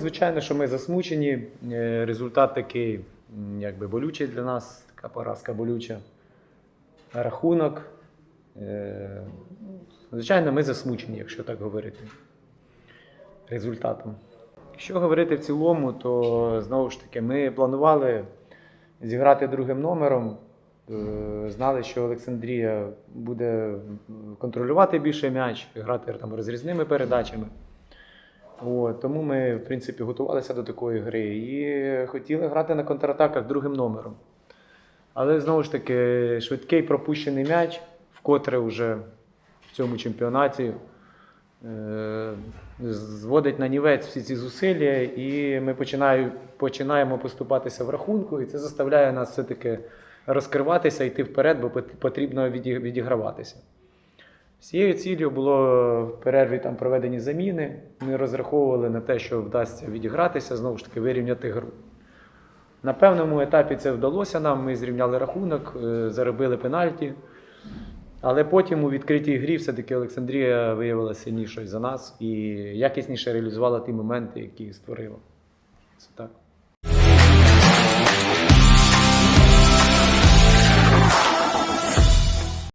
звичайно, що ми засмучені. Е, Результат такий, якби болючий для нас, така поразка болюча. Рахунок. е, Звичайно, ми засмучені, якщо так говорити. Результатом. Якщо говорити в цілому, то знову ж таки ми планували зіграти другим номером. Е, Знали, що Олександрія буде контролювати більше м'яч, грати там розрізними передачами. От, тому ми, в принципі, готувалися до такої гри і хотіли грати на контратаках другим номером. Але знову ж таки, швидкий пропущений м'яч, вкотре вже в цьому чемпіонаті е, зводить на нівець всі ці зусилля, і ми починаю, починаємо поступатися в рахунку, і це заставляє нас все-таки розкриватися, йти вперед, бо потрібно відіграватися. З цією ціллю було в перерві там проведені заміни. Ми розраховували на те, що вдасться відігратися, знову ж таки, вирівняти гру. На певному етапі це вдалося нам. Ми зрівняли рахунок, е, заробили пенальті. Але потім у відкритій грі все-таки Олександрія виявилася сильнішою за нас і якісніше реалізувала ті моменти, які створила. Це так.